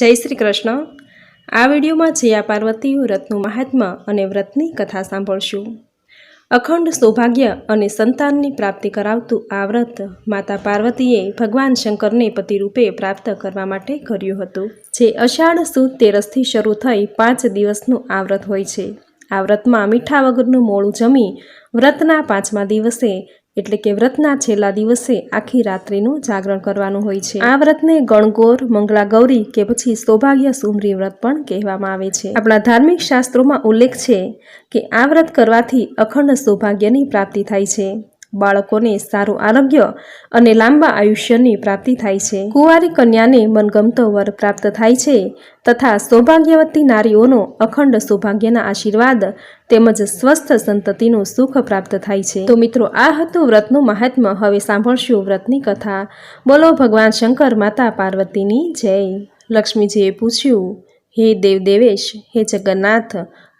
જય શ્રી કૃષ્ણ. આ વિડીયોમાં જયા પાર્વતી વ્રતનું મહાત્મ્ય અને વ્રતની કથા સાંભળશું. અખંડ સૌભાગ્ય અને સંતાનની પ્રાપ્તિ કરાવતું આ વ્રત માતા પાર્વતીએ ભગવાન શંકરને પતિરૂપે પ્રાપ્ત કરવા માટે કર્યું હતું. જે અષાઢ સુદ તેરસથી શરૂ થઈ પાંચ દિવસનું આ વ્રત હોય છે. આ વ્રતમાં મીઠા વગરનું મોળું જમી વ્રતના પાંચમા દિવસે એટલે કે વ્રતના છેલ્લા દિવસે આખી રાત્રિનું જાગરણ કરવાનું હોય છે. આ વ્રતને ગણગોર મંગળા ગૌરી કે પછી સૌભાગ્ય સુમરી વ્રત પણ કહેવામાં આવે છે. આપણા ધાર્મિક શાસ્ત્રોમાં ઉલ્લેખ છે કે આ વ્રત કરવાથી અખંડ સૌભાગ્યની પ્રાપ્તિ થાય છે. બાળકોને સારું આરોગ્ય અને લાંબા આયુષ્યની પ્રાપ્તિ થાય છે. કુંવારી કન્યાને મનગમતો વર પ્રાપ્ત થાય છે તથા સૌભાગ્યવતી નારીઓનો અખંડ સૌભાગ્યના આશીર્વાદ તેમજ સ્વસ્થ સંતતિનું સુખ પ્રાપ્ત થાય છે. તો મિત્રો, આ હતું વ્રતનું મહાત્મ્ય. હવે સાંભળશું વ્રતની કથા. બોલો ભગવાન શંકર માતા પાર્વતીની જય. લક્ષ્મીજીએ પૂછ્યું, હે દેવદેવેશ, હે જગન્નાથ,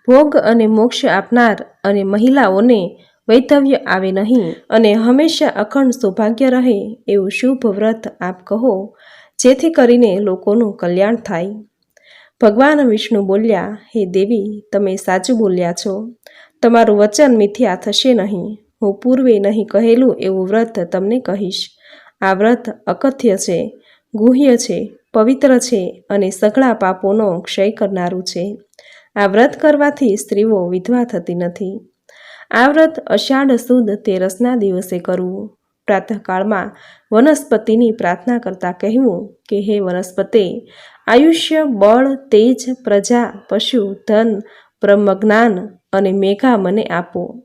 ભોગ અને મોક્ષ આપનાર અને મહિલાઓને વૈધવ્ય આવે નહીં અને હંમેશા અખંડ સૌભાગ્ય રહે એવું શુભ વ્રત આપ કહો, જેથી કરીને લોકોનું કલ્યાણ થાય. ભગવાન વિષ્ણુ બોલ્યા, હે દેવી, તમે સાચું બોલ્યા છો. તમારું વચન મિથ્યા થશે નહીં. હું પૂર્વે નહીં કહેલું એવું વ્રત તમને કહીશ. આ વ્રત અકથ્ય છે, ગુહ્ય છે, પવિત્ર છે અને સઘળા પાપોનો ક્ષય કરનારું છે. આ વ્રત કરવાથી સ્ત્રીઓ વિધવા થતી નથી. આ વ્રત અષાઢ સુદ તેરસના દિવસે કરવું. પ્રાતઃકાળમાં વનસ્પતિની પ્રાર્થના કરતાં કહેવું કે, હે વનસ્પતિ, આયુષ્ય, બળ, તેજ, પ્રજા, પશુ, ધન, બ્રહ્મજ્ઞાન અને મેઘા મને આપો.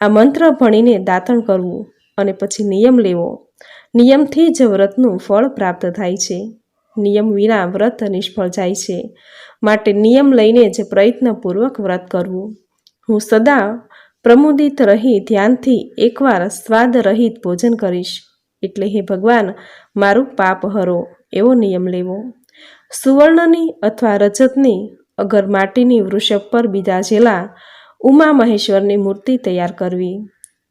આ મંત્ર ભણીને દાતણ કરવું અને પછી નિયમ લેવો. નિયમથી જ વ્રતનું ફળ પ્રાપ્ત થાય છે. નિયમ વિના વ્રત નિષ્ફળ જાય છે. માટે નિયમ લઈને જ પ્રયત્નપૂર્વક વ્રત કરવું. હું સદા પ્રમુદિત રહી ધ્યાનથી એકવાર સ્વાદ રહિત ભોજન કરીશ. એટલે હે ભગવાન, મારું પાપ હરો, એવો નિયમ લેવો. સુવર્ણની અથવા રજતની, અગર માટીની વૃષભ પર બિરાજેલા ઉમા મહેશ્વરની મૂર્તિ તૈયાર કરવી.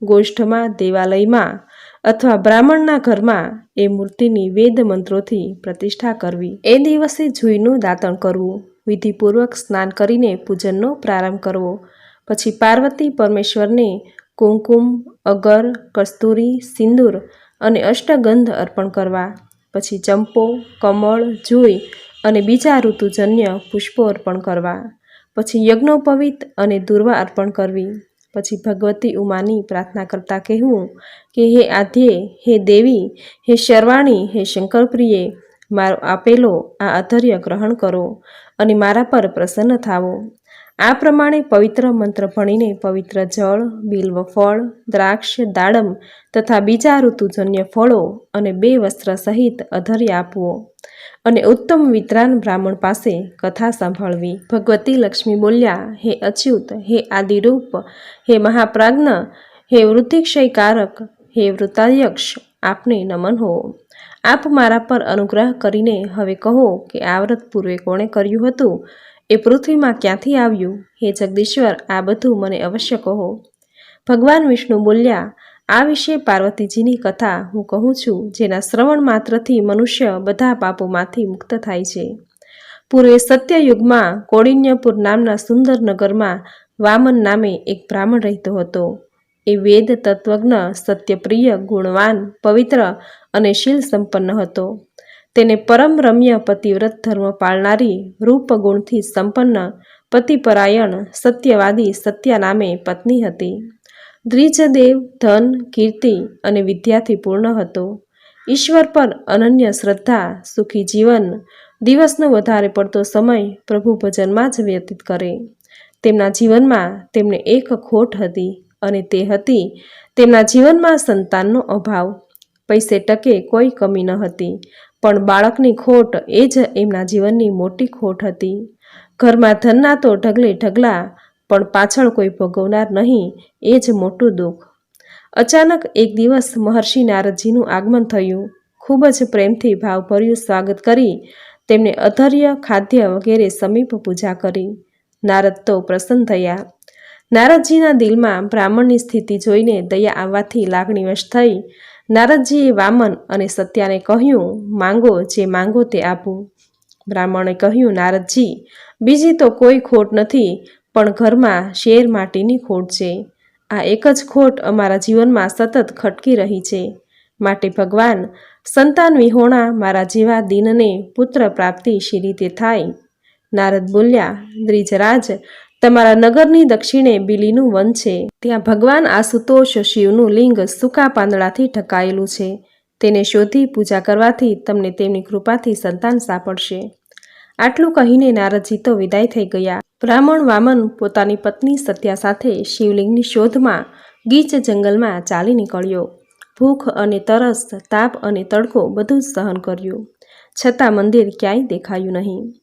ગોષ્ઠમાં, દેવાલયમાં અથવા બ્રાહ્મણના ઘરમાં એ મૂર્તિની વેદ મંત્રોથી પ્રતિષ્ઠા કરવી. એ દિવસે જુઈનું દાતણ કરવું. વિધિપૂર્વક સ્નાન કરીને પૂજનનો પ્રારંભ કરવો. પછી પાર્વતી પરમેશ્વરને કુમકુમ, અગર, કસ્તુરી, સિંદૂર અને અષ્ટગંધ અર્પણ કરવા, પછી ચંપો, કમળ, જુઈ અને બીજા ઋતુજન્ય પુષ્પો અર્પણ કરવા, પછી યજ્ઞોપવિત અને દુર્વા અર્પણ કરવી, પછી ભગવતી ઉમાની પ્રાર્થના કરતા કહેવું કે, હે આધ્યે હે દેવી, હે શર્વાણી, હે શંકરપ્રિયે, મારો આપેલો આ અધર્ય ગ્રહણ કરો અને મારા પર પ્રસન્ન થાવો. આ પ્રમાણે પવિત્ર મંત્ર ભણીને પવિત્ર જળ, બિલ્વ ફળ, દ્રાક્ષ, દાડમ તથા બીજા ઋતુજન્ય ફળો અને બે વસ્ત્ર સહિત અધર્ય આપવો અને ઉત્તમ વિતરાન બ્રાહ્મણ પાસે કથા સાંભળવી. ભગવતી લક્ષ્મી બોલ્યા, હે અચ્યુત, હે આદિરૂપ, હે મહાપ્રાજ્ઞ, હે વૃદ્ધિક્ષયકારક, હે વૃતાયક્ષ, આપને નમન હો. આપ મારા પર અનુગ્રહ કરીને હવે કહો કે આ વ્રત પૂર્વે કોણે કર્યું હતું? એ પૃથ્વીમાં ક્યાંથી આવ્યું? હે જગદીશ્વર, આ બધું મને અવશ્ય કહો. ભગવાન વિષ્ણુ બોલ્યા, આ વિશે પાર્વતીજીની કથા હું કહું છું, જેના શ્રવણ માત્રથી મનુષ્ય બધા પાપોમાંથી મુક્ત થાય છે. પૂર્વે સત્યયુગમાં કોડિન્યપુર નામના સુંદર નગરમાં વામન નામે એક બ્રાહ્મણ રહેતો હતો. એ વેદ તત્વજ્ઞ સત્યપ્રિય, ગુણવાન, પવિત્ર અને શીલ સંપન્ન હતો. તેને પરમ રમ્ય પતિવ્રત ધર્મ પાળનારી રૂપ ગુણથી સંપન્ન પતિપરાયણ સત્યવાદી સત્યા નામે પત્ની હતી. દ્વિજદેવ ધન, કીર્તિ અને વિદ્યાથી પૂર્ણ હતો. ઈશ્વર પર અનન્ય શ્રદ્ધા, સુખી જીવન, દિવસનો વધારે પડતો સમય પ્રભુ ભજનમાં જ વ્યતીત કરે. તેમના જીવનમાં તેમને એક ખોટ હતી અને તે હતી તેમના જીવનમાં સંતાનનો અભાવ. પૈસે ટકે કોઈ કમી ન હતી. પણ બાળકની ખોટ એ જ એમના જીવનની મોટી ખોટ હતી. ઘરમાં ધનના તો ઢગલે ઢગલા, પણ પાછળ કોઈ ભોગવનાર નહીં, એ જ મોટું દુઃખ. અચાનક એક દિવસ મહર્ષિ નારદજીનું આગમન થયું. ખૂબ જ પ્રેમથી ભાવભર્યું સ્વાગત કરી, તેમને અધર્ય, ખાદ્ય વગેરે સમીપ પૂજા કરી. નારદ તો પ્રસન્ન થયા. નારદજીના દિલમાં બ્રાહ્મણની સ્થિતિ જોઈને દયા આવવાથી લાગણીવશ થઈ. નારદજીએ વામન અને સત્યાને કહ્યું, માંગો જે માંગો તે આપું. બ્રાહ્મણે કહ્યું, નારદજી, બીજી તો કોઈ ખોટ નથી, પણ ઘરમાં શેર માટીની ખોટ છે. આ એક જ ખોટ અમારા જીવનમાં સતત ખટકી રહી છે. માટે ભગવાન, સંતાન વિહોણા મારા જેવા દિનને પુત્ર પ્રાપ્તિ શી રીતે થાય? નારદ બોલ્યા દ્વિજરાજ તમારા નગરની દક્ષિણે બિલીનું વન છે. ત્યાં ભગવાન આશુતોષ શિવનું લિંગ સૂકા પાંદડાથી ઢકાયેલું છે. તેને શોધી પૂજા કરવાથી તમને તેમની કૃપાથી સંતાન સાંપડશે. આટલું કહીને નારદજી તો વિદાય થઈ ગયા. બ્રાહ્મણ વામન પોતાની પત્ની સત્યા સાથે શિવલિંગની શોધમાં ગીચ જંગલમાં ચાલી નીકળ્યો. ભૂખ અને તરસ, તાપ અને તડકો બધું જ સહન કર્યું. છતાં મંદિર ક્યાંય દેખાયું નહીં.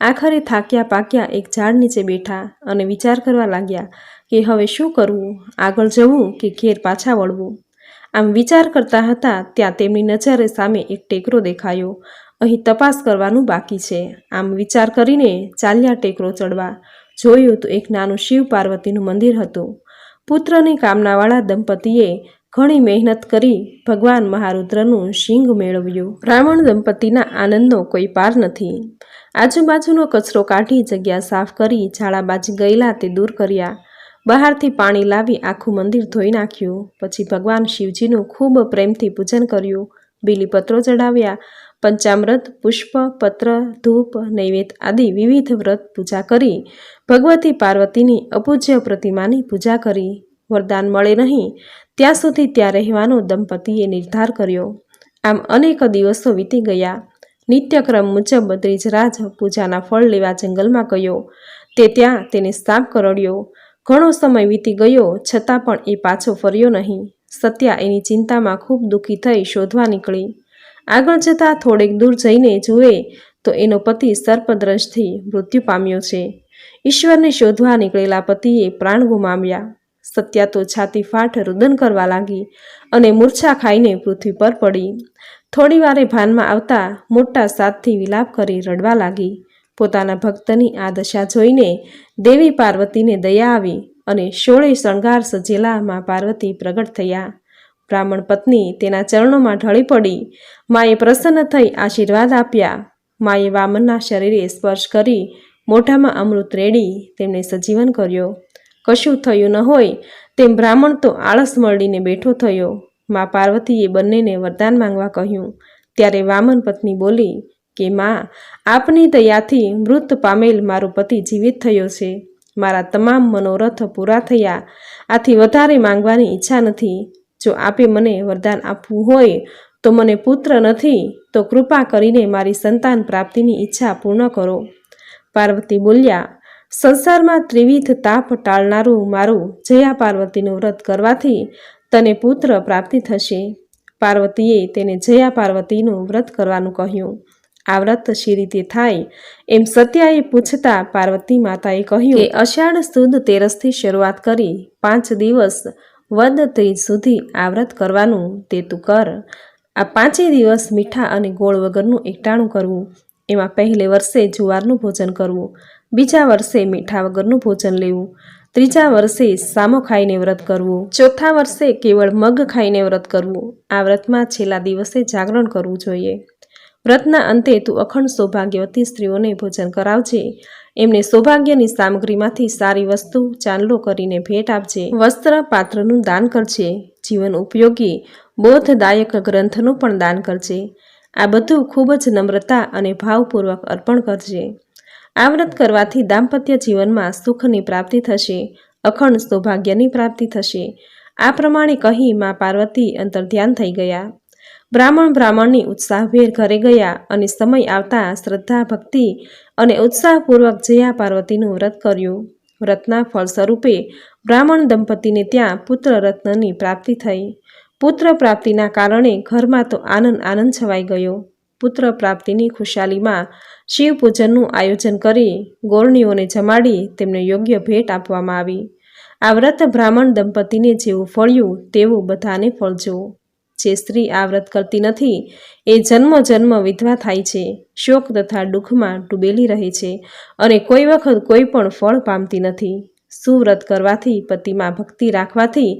આખરે થાક્યા પાક્યા એક ઝાડ નીચે બેઠા અને વિચાર કરવા લાગ્યા કે હવે શું કરવું? આગળ જવું કે ઘેર પાછા વળવું? આમ વિચાર કરતા હતા ત્યાં તેમની નજરે સામે એક ટેકરો દેખાયો. અહીં તપાસ કરવાનું બાકી છે. આમ વિચાર કરીને ચાલ્યા ટેકરો ચડવા. જોયું તો એક નાનું શિવ પાર્વતીનું મંદિર હતું. પુત્રની કામનાવાળા દંપતીએ ઘણી મહેનત કરી ભગવાન મહારુદ્રનું શિંગ મેળવ્યું. રાવણ દંપતીના આનંદનો કોઈ પાર નથી. આજુબાજુનો કચરો કાઢી જગ્યા સાફ કરી ઝાડાબાજી ગયેલા તે દૂર કર્યા. બહારથી પાણી લાવી આખું મંદિર ધોઈ નાખ્યું. પછી ભગવાન શિવજીનું ખૂબ પ્રેમથી પૂજન કર્યું. બીલીપત્રો ચડાવ્યા. પંચામૃત, પુષ્પ, પત્ર, ધૂપ, નૈવેદ્ય આદિ વિવિધ વ્રત પૂજા કરી. ભગવતી પાર્વતીની અપૂજ્ય પ્રતિમાની પૂજા કરી. વરદાન મળે નહીં. ત્યાં સુધી ત્યાં રહેવાનો દંપતીએ નિર્ધાર કર્યો. આમ અનેક દિવસો વીતી ગયા. નિત્યક્રમ મુજબ ત્રીજરાજ પૂજાના ફળ લેવા જંગલમાં ગયો. તે ત્યાં તેને સાપ કરડ્યો. ઘણો સમય વીતી ગયો છતાં પણ એ પાછો ફર્યો નહીં. સત્યા એની ચિંતામાં ખૂબ દુઃખી થઈ શોધવા નીકળી. આગળ જતાં થોડેક દૂર જઈને જુએ તો એનો પતિ સર્પદ્રંશથી મૃત્યુ પામ્યો છે. ઈશ્વરને શોધવા નીકળેલા પતિએ પ્રાણ ગુમાવ્યા. સત્યા તો છાતી ફાટ રુદન કરવા લાગી અને મૂર્છા ખાઈને પૃથ્વી પર પડી. થોડી વારે ભાનમાં આવતા મોટા સાતથી વિલાપ કરી રડવા લાગી. પોતાના ભક્તની આ દશા જોઈને દેવી પાર્વતીને દયા આવી અને શોળે શણગાર સજેલા મા પાર્વતી પ્રગટ થયા. બ્રાહ્મણ પત્ની તેના ચરણોમાં ઢળી પડી. માએ પ્રસન્ન થઈ આશીર્વાદ આપ્યા. માએ વામનના શરીરે સ્પર્શ કરી મોઢામાં અમૃત રેડી. તેમને સજીવન કર્યો. કશું થયું ન હોય તેમ બ્રાહ્મણ તો આળસ મળીને બેઠો થયો. મા પાર્વતીએ બંનેને વરદાન માંગવા કહ્યું. ત્યારે વામન પત્ની બોલી, કે માં, આપની દયાથી મૃત પામેલ મારો પતિ જીવિત થયો છે. મારા તમામ મનોરથ પૂરા થયા. આથી વધારે માંગવાની ઈચ્છા નથી. જો આપે મને વરદાન આપવું હોય તો મને પુત્ર નથી, તો કૃપા કરીને મારી સંતાન પ્રાપ્તિની ઈચ્છા પૂર્ણ કરો. પાર્વતી બોલ્યા સંસારમાં ત્રિવિધ તાપ ટાળનારું મારું જયા પાર્વતીનું વ્રત કરવાથી તને પુત્ર પ્રાપ્તિ થશે. પાર્વતીએ તેને જયા પાર્વતીનું વ્રત કરવાનું કહ્યું. આ વ્રત શી રીતે થાય એમ સત્યાએ પૂછતા પાર્વતી માતાએ કહ્યું કે અષાઢ સુદ તેરસથી શરૂઆત કરી પાંચ દિવસ વદ ત્રીજ સુધી આ વ્રત કરવાનું તે તું કર. આ પાંચેય દિવસ મીઠા અને ગોળ વગરનું એકટાણું કરવું. એમાં પહેલે વર્ષે જુવારનું ભોજન કરવું. બીજા વર્ષે મીઠા વગરનું ભોજન લેવું. ત્રીજા વર્ષે સામો ખાઈને વ્રત કરવું. ચોથા વર્ષે કેવળ મગ ખાઈને વ્રત કરવું. આ વ્રતમાં છેલ્લા દિવસે જાગરણ કરવું જોઈએ. વ્રતના અંતે તું અખંડ સૌભાગ્યવતી સ્ત્રીઓને ભોજન કરાવજે. એમને સૌભાગ્યની સામગ્રીમાંથી સારી વસ્તુ, ચાંદલો કરીને ભેટ આપજે. વસ્ત્ર પાત્રનું દાન કરજે. જીવન ઉપયોગી, બોધદાયક ગ્રંથનું પણ દાન કરજે. આ બધું ખૂબ જ નમ્રતા અને ભાવપૂર્વક અર્પણ કરજે. આ વ્રત કરવાથી દાંપત્ય જીવનમાં સુખની પ્રાપ્તિ થશે, અખંડ સૌભાગ્યની પ્રાપ્તિ થશે. આ પ્રમાણે કહી મા પાર્વતી અંતર્ધ્યાન થઈ ગયા. બ્રાહ્મણ બ્રાહ્મણની ઉત્સાહભેર ઘરે ગયા અને સમય આવતા શ્રદ્ધા, ભક્તિ અને ઉત્સાહપૂર્વક જયા પાર્વતીનું વ્રત કર્યું. વ્રતના ફળ સ્વરૂપે બ્રાહ્મણ દંપતીને ત્યાં પુત્ર રત્નની પ્રાપ્તિ થઈ. પુત્ર પ્રાપ્તિના કારણે ઘરમાં તો આનંદ આનંદ છવાઈ ગયો. પુત્ર પ્રાપ્તિની ખુશાલીમાં શિવ પૂજનનું આયોજન કરી ગોરણીઓને જમાડી તેમને યોગ્ય ભેટ આપવામાં આવી. આ વ્રત બ્રાહ્મણ દંપતીને જેવું ફળ્યું, તેવું બધાને ફળજો. જે સ્ત્રી આ વ્રત કરતી નથી, એ જન્મ જન્મ વિધવા થાય છે. શોક તથા દુઃખમાં ડૂબેલી રહે છે અને કોઈ વખત કોઈ પણ ફળ પામતી નથી. સુવ્રત કરવાથી પતિમાં ભક્તિ રાખવાથી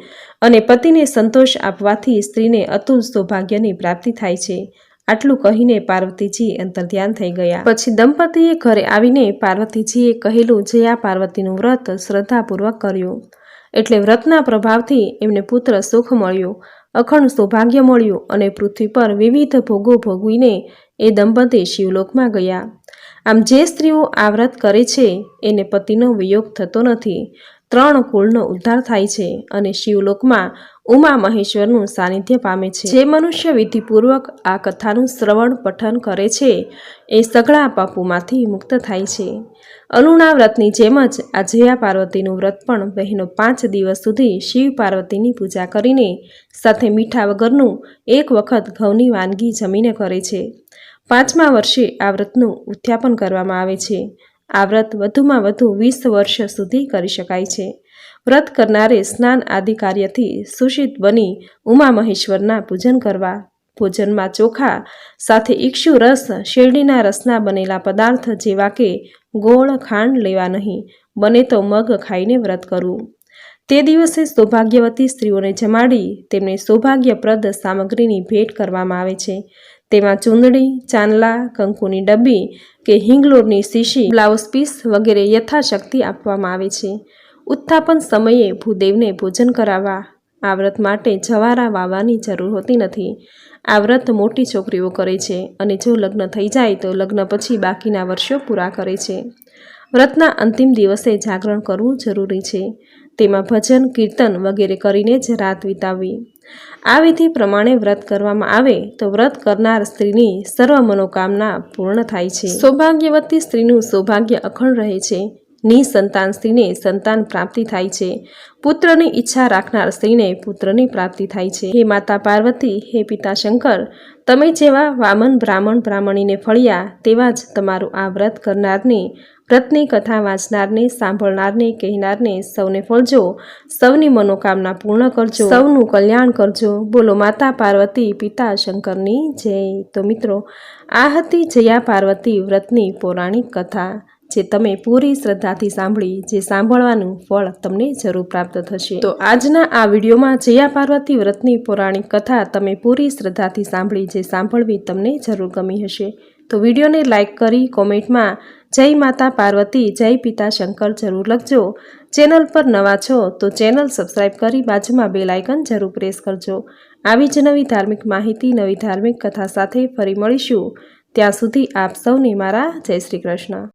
અને પતિને સંતોષ આપવાથી સ્ત્રીને અતુલ સૌભાગ્યની પ્રાપ્તિ થાય છે. આટલું કહીને પાર્વતીજી અંતર્ધ્યાન થઈ ગયા. પછી દંપતીએ ઘરે આવીને પાર્વતીજીએ કહેલું જે આ પાર્વતીનું વ્રત શ્રદ્ધાપૂર્વક કર્યું. એટલે વ્રતના પ્રભાવથી એમને પુત્ર સુખ મળ્યું, અખંડ સૌભાગ્ય મળ્યું અને પૃથ્વી પર વિવિધ ભોગો ભોગવીને એ દંપતી શિવલોકમાં ગયા. આમ જે સ્ત્રીઓ આ વ્રત કરે છે, એને પતિનો વિયોગ થતો નથી. ત્રણ કુળનો ઉદ્ધાર થાય છે અને શિવલોકમાં ઉમા મહેશ્વરનું સાનિધ્ય પામે છે. જે મનુષ્ય વિધિપૂર્વક આ કથાનું શ્રવણ પઠન કરે છે, એ સઘળા પાપોમાંથી મુક્ત થાય છે. અરુણા વ્રતની જેમ જ આ જયા પાર્વતીનું વ્રત પણ બહેનો પાંચ દિવસ સુધી શિવ પાર્વતીની પૂજા કરીને સાથે મીઠા વગરનું એક વખત ઘઉંની વાનગી જમીને કરે છે. પાંચમા વર્ષે આ વ્રતનું ઉત્થાપન કરવામાં આવે છે. આ વ્રત વધુમાં વધુ વીસ વર્ષ સુધી કરી શકાય છે. વ્રત કરનારે સ્નાન આદિ કાર્યથી સુશિત બની ઉમા મહેશ્વરના પૂજન કરવા, ભોજનમાં ચોખા, સાથે ઈક્ષુ રસ, શેરડીના રસના બનેલા પદાર્થ જેવા કે ગોળ ખાંડ લેવા નહીં, બને તો મગ ખાઈને વ્રત કરવું. તે દિવસે સૌભાગ્યવતી સ્ત્રીઓને જમાડી તેમને સૌભાગ્યપ્રદ સામગ્રીની ભેટ કરવામાં આવે છે. તેમાં ચૂંદડી, ચાંદલા, કંકુની ડબ્બી કે હિંગલોરની શીશી, બ્લાઉઝ પીસ વગેરે યથાશક્તિ આપવામાં આવે છે. ઉત્થાપન સમયે ભૂદેવને ભોજન કરાવવા, આ વ્રત માટે જવારા વાવવાની જરૂર હોતી નથી. આ વ્રત મોટી છોકરીઓ કરે છે અને જો લગ્ન થઈ જાય તો લગ્ન પછી બાકીના વર્ષો પૂરા કરે છે. વ્રતના અંતિમ દિવસે જાગરણ કરવું જરૂરી છે. તેમાં ભજન, કીર્તન વગેરે કરીને જ રાત વિતાવવી. આ વિધિ પ્રમાણે વ્રત કરવામાં આવે તો વ્રત કરનાર સ્ત્રીની સર્વ મનોકામના પૂર્ણ થાય છે. સૌભાગ્યવતી સ્ત્રીનું સૌભાગ્ય અખંડ રહે છે. નિસંતાન સ્ત્રીને સંતાન પ્રાપ્તિ થાય છે. પુત્રની ઈચ્છા રાખનાર સ્ત્રીને પુત્રની પ્રાપ્તિ થાય છે. હે માતા પાર્વતી, હે પિતા શંકર, તમે જેવા વામન બ્રાહ્મણ બ્રાહ્મણીને ફળ્યા તેવા જ તમારું આ વ્રત કરનારને, વ્રતની કથા વાંચનારને, સાંભળનારને, કહેનારને સૌને ફળજો. સૌની મનોકામના પૂર્ણ કરજો. સૌનું કલ્યાણ કરજો. બોલો માતા પાર્વતી, પિતા શંકરની જય. તો મિત્રો, આ હતી જયા પાર્વતી વ્રતની પૌરાણિક કથા. જે તમે પૂરી શ્રદ્ધાથી સાંભળી, જે સાંભળવાનું ફળ તમને જરૂર પ્રાપ્ત થશે. તો આજના આ વિડીયોમાં જયા પાર્વતી વ્રતની પૌરાણિક કથા તમે પૂરી શ્રદ્ધાથી સાંભળી, જે સાંભળવી તમને જરૂર ગમી હશે. તો વિડીયોને લાઇક કરી કોમેન્ટમાં જય માતા પાર્વતી, જય પિતા શંકર જરૂર લખજો. ચેનલ પર નવા છો તો ચેનલ સબસ્ક્રાઇબ કરી બાજુમાં બે લાઇકન જરૂર પ્રેસ કરજો. આવી જ નવી ધાર્મિક માહિતી, નવી ધાર્મિક કથા સાથે ફરી મળીશું. ત્યાં સુધી આપ સૌને મારા જય શ્રી કૃષ્ણ.